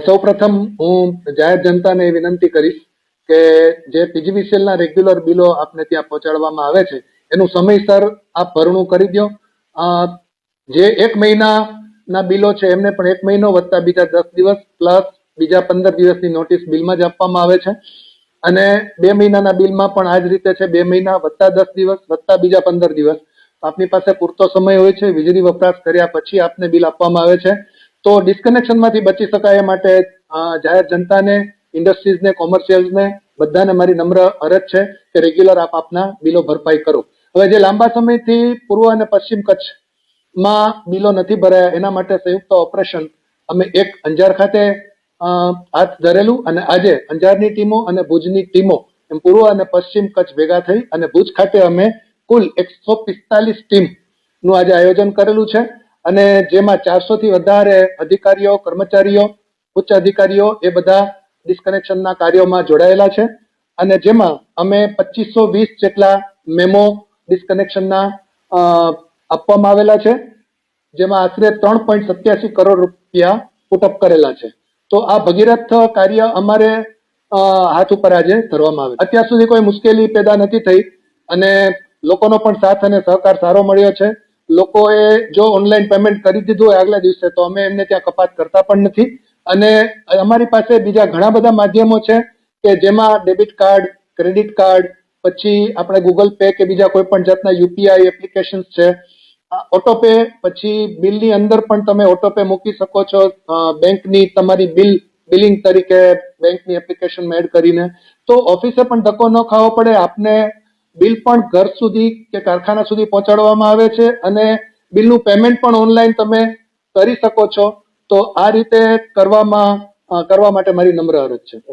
સૌ પ્રથમ હું જાહેર જનતાને વિનંતી કરીશ કે જે પીજીવીસીએલના રેગ્યુલર બિલો આપને ત્યાં પહોંચાડવામાં આવે છે, એનું સમયસર આપ ભરણું કરી દો. જે એક મહિનાના બિલો છે, એમને પણ એક મહિનો વત્તા બીજા દસ દિવસ પ્લસ બીજા પંદર દિવસની નોટિસ બિલમાં જ આપવામાં આવે છે. અને બે મહિનાના બિલમાં પણ આ જ રીતે છે, બે મહિના વત્તા દસ દિવસ, વત્તા બીજા પંદર દિવસ. આપની પાસે પૂરતો સમય હોય છે, વીજળી વપરાશ કર્યા પછી આપને બિલ આપવામાં આવે છે. તો ડિસ્કનેક્શનમાંથી બચી શકાય એ માટે જાહેર જનતાને ઇન્ડસ્ટ્રીઝને કોમર્શિયલ્સને બધાને મારી નમ્ર અરજ છે કે રેગ્યુલર આપ આપના બિલો ભરપાઈ કરો. હવે જે લાંબા સમયથી પૂર્વ અને પશ્ચિમ કચ્છમાં બિલો નથી ભરાયા, એના માટે સંયુક્ત ઓપરેશન અમે એક અંજાર ખાતે હાથ ધરેલું અને આજે અંજારની ટીમો અને ભુજની ટીમો, એમ પૂર્વ અને પશ્ચિમ કચ્છ ભેગા થઈ અને ભુજ ખાતે અમે કુલ એકસો પિસ્તાલીસ ટીમનું આજે આયોજન કરેલું છે. અને જેમાં ચારસો થી વધારે અધિકારીઓ, કર્મચારીઓ, ઉચ્ચ અધિકારીઓ એ બધા ડિસ્કનેક્શનના કાર્યોમાં જોડાયેલા છે. અને જેમાં અમે પચીસો વીસ જેટલા મેમો ડિસ્કનેક્શનના આપવામાં આવેલા છે. જેમાં આશરે ત્રણ પોઈન્ટ સત્યાસી કરોડ રૂપિયા પુટઅપ કરેલા છે. તો આ ભગીરથ કાર્ય અમારે હાથ ઉપર આજે ધરવામાં આવે અત્યાર સુધી કોઈ મુશ્કેલી પેદા નથી થઈ અને લોકોનો પણ સાથ અને સહકાર સારો મળ્યો છે. લોકોએ જો ઓનલાઈન પેમેન્ટ કરી દીધું હોય આગલા દિવસે, તો અમે એમને ત્યાં કપાત કરતા પણ નથી. અને અમારી પાસે બીજા ઘણા બધા માધ્યમો છે કે જેમાં ડેબિટ કાર્ડ ક્રેડિટ કાર્ડ પછી આપણે ગૂગલ પે કે બીજા કોઈ પણ જાતના યુપીઆઈ એપ્લિકેશન છે. ઓટો પે પછી બિલની અંદર પણ તમે ઓટોપે મૂકી શકો છો. બેંકની તમારી બિલ, બિલિંગ તરીકે બેંકની એપ્લિકેશનમાં એડ કરીને. તો ઓફિસે પણ ધક્કો ન ખાવો પડે. આપને બિલ પણ ઘર સુધી કે કારખાના સુધી પહોંચાડવામાં આવે છે અને બિલનું પેમેન્ટ પણ ઓનલાઈન તમે કરી શકો છો. તો આ રીતે કરવામાં કરવા માટે મારી નમ્ર અરજ છે.